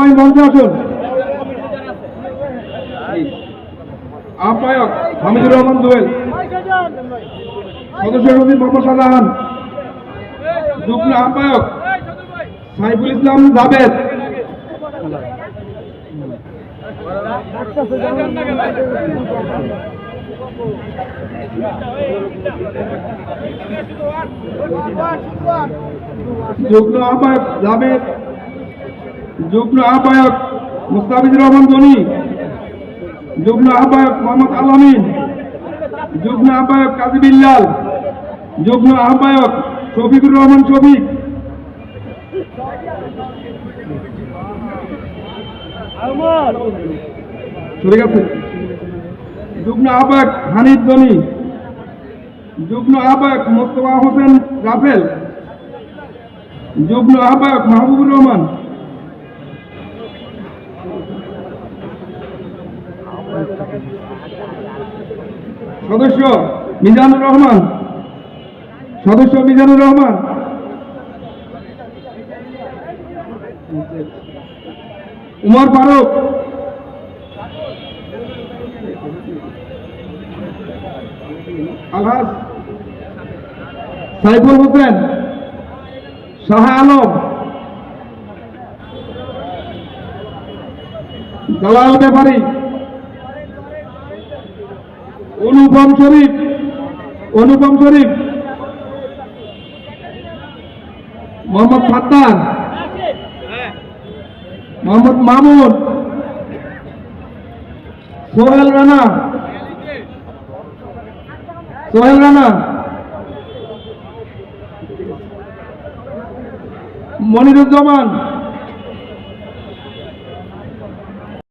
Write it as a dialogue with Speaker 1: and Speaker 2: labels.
Speaker 1: সবাই মঞ্চে আসুন। আহ্বায়ক হামিদুর রহমান দোয়েল। সদস্য সচিব মোহাম্মদ শাহজাহান যুগ্ম আহ্বায়ক সাইফুল ইসলাম জাবেদ যুগ্ম আহ্বায়ক জাবেদ যুগ্ম আহ্বায়ক মুস্তাফিজুর রহমান গনি যুগ্ম আহ্বায়ক মোহাম্মদ আলামিন যুগ্ম আহ্বায়ক কাজী বিল্লাল, যুগ্ম আহ্বায়ক শফিকুর রহমান শফিক। ঠিক আছে যুগ্ম আহ্বায়ক হানিফ দনি যুগ্ম আহ্বায়ক মোস্তফা হোসেন রাফেল, যুগ্ম আহ্বায়ক মাহবুবুর রহমান। সদস্য মিজানুর রহমান। সদস্য মিজানুর রহমান। উমর ফারুক। আলহাজ সাইফুল হোসেন শাহ আলম। দালাল ব্যাপারী, অনুপম শরীফ অনুপম শরীফ, মোহাম্মদ সাত্তার মোহাম্মদ মামুন, সোহেল রানা সোহেল রানা, মনিরুজ্জামান